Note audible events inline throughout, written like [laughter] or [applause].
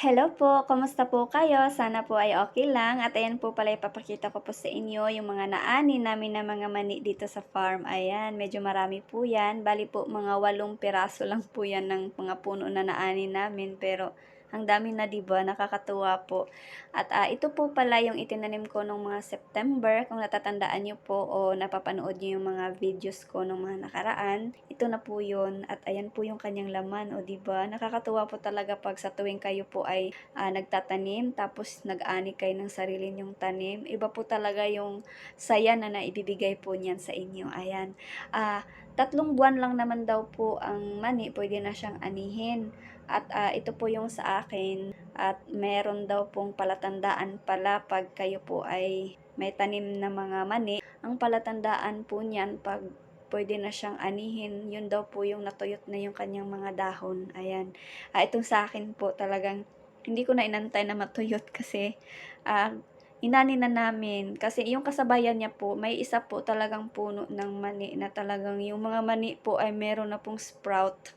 Hello po, kamusta po kayo? Sana po ay okay lang. At ayan po pala ipapakita ko po sa inyo yung mga naani namin na mga mani dito sa farm. Ayan, medyo marami po yan. Bali po mga walong piraso lang po yan ng mga puno na naani namin. Pero ang dami na 'di ba? Nakakatuwa po. At ah, ito po pala yung itinanim ko nung mga September. Kung natatandaan niyo po o napapanood niyo yung mga videos ko nung mga nakaraan, ito na po yun. At ayan po yung kanyang laman, o 'di ba? Nakakatuwa po talaga pag sa tuwing kayo po ay ah, nagtatanim tapos nag-ani kayo ng sarili niyong tanim. Iba po talaga yung saya na naibibigay po niyan sa inyo. Ayan. Ah, tatlong buwan lang naman daw po ang mani, pwede na siyang anihin. At ah, ito po yung sa akin at meron daw pong palatandaan pala pag kayo po ay may tanim na mga mani. Ang palatandaan po niyan pag pwede na siyang anihin, yun daw po yung natuyot na yung kanyang mga dahon. Ayan. Ah, itong sa akin po talagang hindi ko na inantay na matuyot [laughs] kasi ah, inani na namin. Kasi yung kasabayan niya po, may isa po talagang puno ng mani na talagang yung mga mani po ay meron na pong sprout.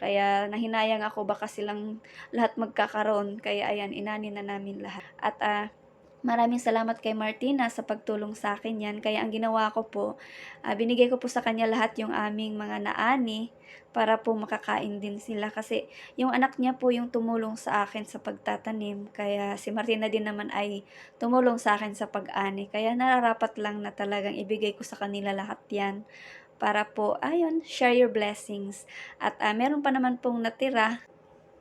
Kaya nahinayang ako baka silang lahat magkakaroon. Kaya ayan, inani na namin lahat. At ah, maraming salamat kay Martina sa pagtulong sa akin yan. Kaya ang ginawa ko po, ah, binigay ko po sa kanya lahat yung aming mga naani para po makakain din sila. Kasi yung anak niya po yung tumulong sa akin sa pagtatanim. Kaya si Martina din naman ay tumulong sa akin sa pag-ani. Kaya nararapat lang na talagang ibigay ko sa kanila lahat yan para po, ayun, share your blessings. At ah, meron pa naman pong natira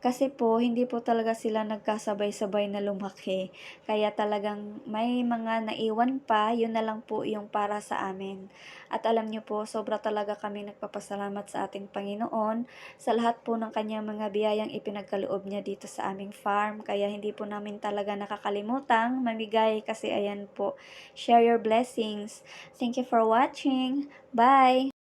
kasi po, hindi po talaga sila nagkasabay-sabay na lumaki. Kaya talagang may mga naiwan pa, yun na lang po yung para sa amin. At alam niyo po, sobra talaga kami nagpapasalamat sa ating Panginoon sa lahat po ng kanyang mga biyayang ipinagkaloob niya dito sa aming farm. Kaya hindi po namin talaga nakakalimutang mamigay kasi ayan po, share your blessings. Thank you for watching. Bye!